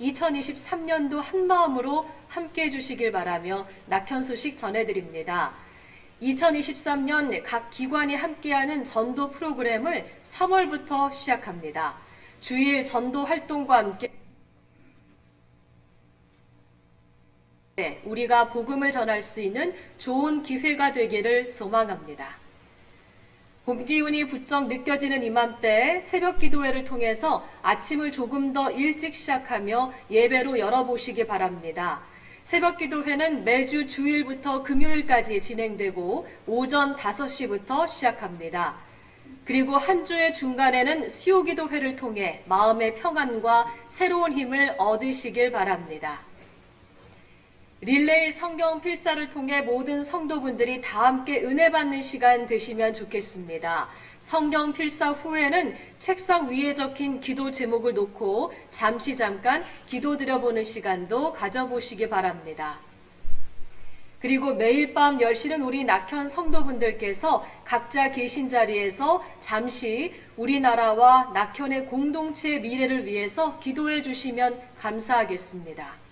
2023년도 한마음으로 함께 해 주시길 바라며 낙현 소식 전해드립니다. 2023년 각 기관이 함께하는 전도 프로그램을 3월부터 시작합니다. 주일 전도 활동과 함께 우리가 복음을 전할 수 있는 좋은 기회가 되기를 소망합니다. 봄 기운이 부쩍 느껴지는 이맘때 새벽 기도회를 통해서 아침을 조금 더 일찍 시작하며 예배로 열어보시기 바랍니다. 새벽 기도회는 매주 주일부터 금요일까지 진행되고 오전 5시부터 시작합니다. 그리고 한 주의 중간에는 수요 기도회를 통해 마음의 평안과 새로운 힘을 얻으시길 바랍니다. 릴레이 성경 필사를 통해 모든 성도분들이 다 함께 은혜 받는 시간 되시면 좋겠습니다. 성경 필사 후에는 책상 위에 적힌 기도 제목을 놓고 잠시 잠깐 기도 드려보는 시간도 가져보시기 바랍니다. 그리고 매일 밤 10시는 우리 낙현 성도분들께서 각자 계신 자리에서 잠시 우리나라와 낙현의 공동체 미래를 위해서 기도해 주시면 감사하겠습니다.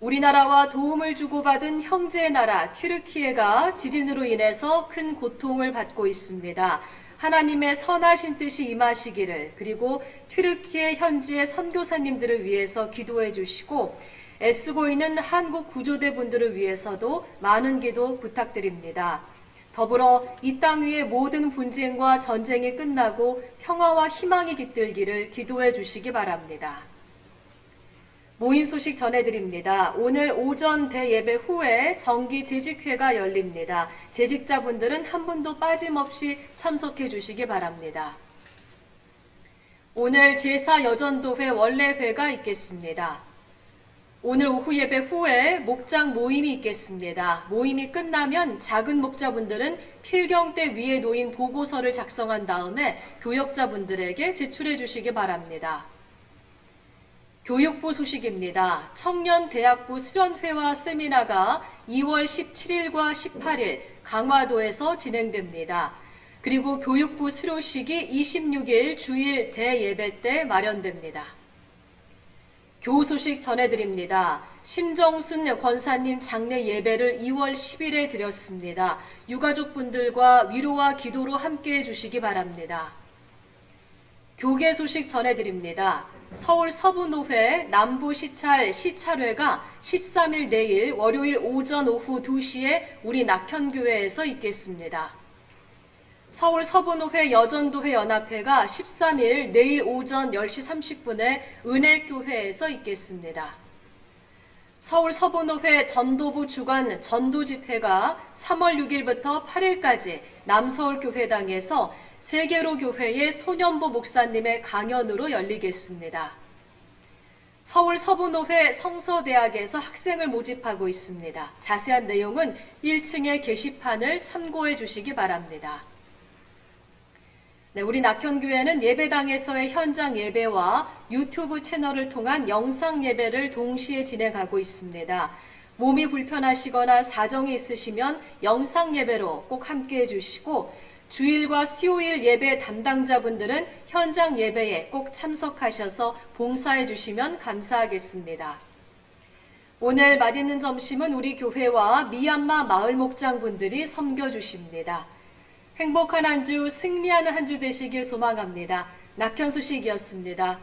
우리나라와 도움을 주고받은 형제의 나라 튀르키예가 지진으로 인해서 큰 고통을 받고 있습니다. 하나님의 선하신 뜻이 임하시기를 그리고 튀르키예 현지의 선교사님들을 위해서 기도해 주시고 애쓰고 있는 한국 구조대 분들을 위해서도 많은 기도 부탁드립니다. 더불어 이 땅 위의 모든 분쟁과 전쟁이 끝나고 평화와 희망이 깃들기를 기도해 주시기 바랍니다. 모임 소식 전해드립니다. 오늘 오전 대예배 후에 정기 재직회가 열립니다. 재직자분들은 한 분도 빠짐없이 참석해 주시기 바랍니다. 오늘 제사 여전도회 원래회가 있겠습니다. 오늘 오후 예배 후에 목장 모임이 있겠습니다. 모임이 끝나면 작은 목자분들은 필경대 위에 놓인 보고서를 작성한 다음에 교역자분들에게 제출해 주시기 바랍니다. 교육부 소식입니다. 청년대학부 수련회와 세미나가 2월 17일과 18일 강화도에서 진행됩니다. 그리고 교육부 수료식이 26일 주일 대예배 때 마련됩니다. 교우 소식 전해드립니다. 심정순 권사님 장례 예배를 2월 10일에 드렸습니다. 유가족분들과 위로와 기도로 함께 해 주시기 바랍니다. 교계 소식 전해드립니다. 서울 서부노회 남부시찰 시찰회가 13일 내일 월요일 오전 오후 2시에 우리 낙현교회에서 있겠습니다. 서울 서부노회 여전도회 연합회가 13일 내일 오전 10시 30분에 은혜교회에서 있겠습니다. 서울 서부노회 전도부 주관 전도집회가 3월 6일부터 8일까지 남서울교회당에서 세계로 교회의 소년보 목사님의 강연으로 열리겠습니다. 서울 서부노회 성서대학에서 학생을 모집하고 있습니다. 자세한 내용은 1층의 게시판을 참고해 주시기 바랍니다. 네, 우리 낙현교회는 예배당에서의 현장 예배와 유튜브 채널을 통한 영상 예배를 동시에 진행하고 있습니다. 몸이 불편하시거나 사정이 있으시면 영상 예배로 꼭 함께 해주시고 주일과 수요일 예배 담당자분들은 현장 예배에 꼭 참석하셔서 봉사해 주시면 감사하겠습니다. 오늘 맛있는 점심은 우리 교회와 미얀마 마을 목장분들이 섬겨 주십니다. 행복한 한 주, 승리하는 한 주 되시길 소망합니다. 낙현 소식이었습니다.